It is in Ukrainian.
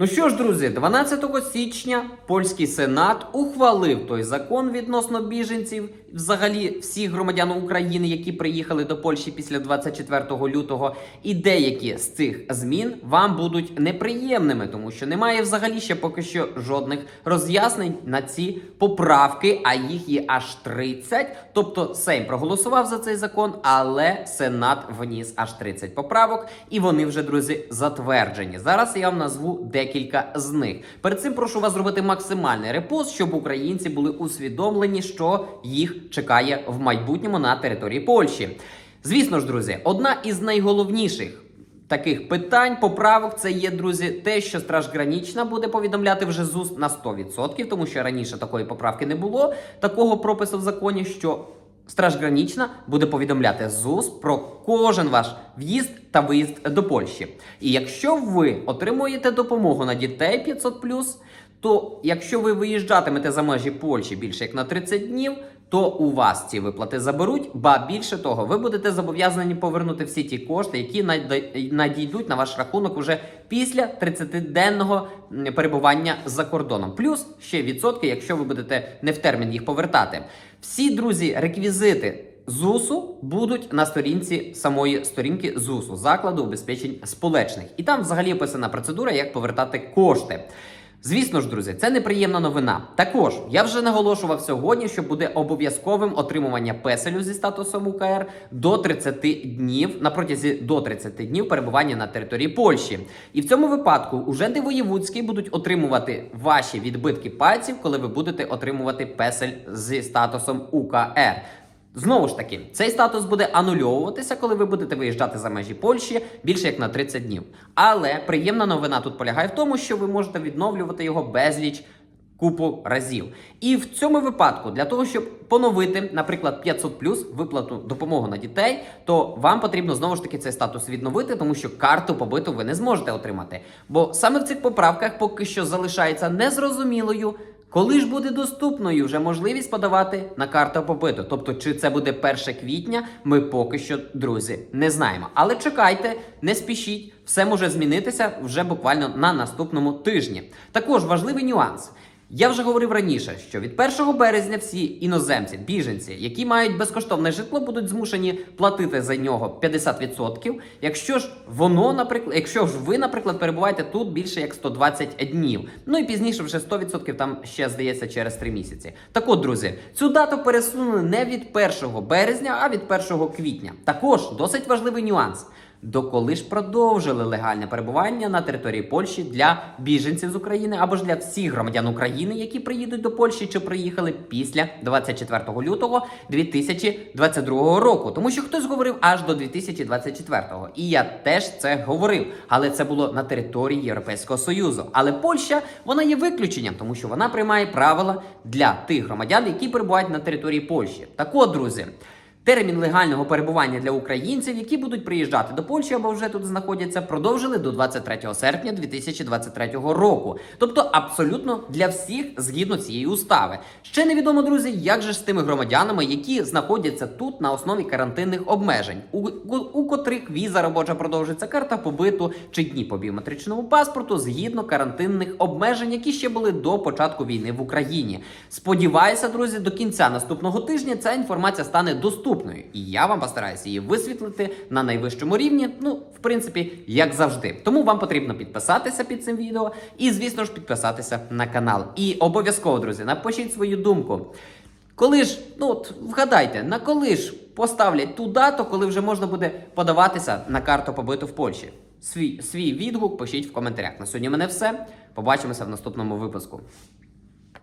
Ну що ж, друзі, 12 січня польський сенат ухвалив той закон відносно біженців, взагалі всіх громадян України, які приїхали до Польщі після 24 лютого. І деякі з цих змін вам будуть неприємними, тому що немає взагалі ще поки що жодних роз'яснень на ці поправки, а їх є аж 30. Тобто Сейм проголосував за цей закон, але Сенат вніс аж 30 поправок, і вони вже, друзі, затверджені. Зараз я вам назву декілька з них. Перед цим прошу вас зробити максимальний репост, щоб українці були усвідомлені, що їх чекає в майбутньому на території Польщі. Звісно ж, друзі, одна із найголовніших. Таких питань, поправок це є, друзі, те, що Страж Гранічна буде повідомляти вже ЗУС на 100%, тому що раніше такої поправки не було, такого пропису в законі, що Страж Гранічна буде повідомляти ЗУС про кожен ваш в'їзд та виїзд до Польщі. І якщо ви отримуєте допомогу на дітей 500+, то якщо ви виїжджатимете за межі Польщі більше як на 30 днів, то у вас ці виплати заберуть. Ба більше того, ви будете зобов'язані повернути всі ті кошти, які надійдуть на ваш рахунок уже після 30-денного перебування за кордоном. Плюс ще відсотки, якщо ви будете не в термін їх повертати. Всі друзі, реквізити. ЗУСу будуть на сторінці самої сторінки ЗУСу закладу убезпечень сполечних, і там взагалі описана процедура, як повертати кошти. Звісно ж, друзі, це неприємна новина. Також я вже наголошував сьогодні, що буде обов'язковим отримування песелю зі статусом УКР до 30 днів на протязі до 30 днів перебування на території Польщі. І в цьому випадку уже воєвудські будуть отримувати ваші відбитки пальців, коли ви будете отримувати песель зі статусом УКР. Знову ж таки, цей статус буде анульовуватися, коли ви будете виїжджати за межі Польщі більше як на 30 днів. Але приємна новина тут полягає в тому, що ви можете відновлювати його безліч купу разів. І в цьому випадку, для того, щоб поновити, наприклад, 500 плюс виплату допомогу на дітей, то вам потрібно знову ж таки цей статус відновити, тому що карту побиту ви не зможете отримати. Бо саме в цих поправках поки що залишається незрозумілою. Коли ж буде доступною вже можливість подавати на карту побиту? Тобто, чи це буде 1 квітня, ми поки що, друзі, не знаємо. Але чекайте, не спішіть, все може змінитися вже буквально на наступному тижні. Також важливий нюанс. Я вже говорив раніше, що від 1 березня всі іноземці, біженці, які мають безкоштовне житло, будуть змушені платити за нього 50%. Якщо ж воно, наприклад, якщо ж ви, наприклад, перебуваєте тут більше як 120 днів. Ну і пізніше вже 100% там ще здається через 3 місяці. Так от, друзі, цю дату пересунули не від 1 березня, а від 1 квітня. Також досить важливий нюанс. Доколи ж продовжили легальне перебування на території Польщі для біженців з України або ж для всіх громадян України, які приїдуть до Польщі чи приїхали після 24 лютого 2022 року. Тому що хтось говорив аж до 2024-го. І я теж це говорив, але це було на території Європейського Союзу. Але Польща вона є виключенням, тому що вона приймає правила для тих громадян, які перебувають на території Польщі. Так от, друзі. Термін легального перебування для українців, які будуть приїжджати до Польщі або вже тут знаходяться, продовжили до 23 серпня 2023 року. Тобто абсолютно для всіх згідно цієї устави. Ще невідомо, друзі, як же з тими громадянами, які знаходяться тут на основі карантинних обмежень, у, у, у котрих віза робоча продовжиться, карта побиту чи дні по біометричному паспорту згідно карантинних обмежень, які ще були до початку війни в Україні. Сподіваюся, друзі, до кінця наступного тижня ця інформація стане доступною, і я вам постараюся її висвітлити на найвищому рівні. Ну, в принципі, як завжди. Тому вам потрібно підписатися під цим відео і, звісно ж, підписатися на канал. І обов'язково, друзі, напишіть свою думку. Коли ж, ну от вгадайте, на коли ж поставлять ту дату, коли вже можна буде подаватися на карту побиту в Польщі? Свій, свій відгук пишіть в коментарях. На сьогодні в мене все. Побачимося в наступному випуску.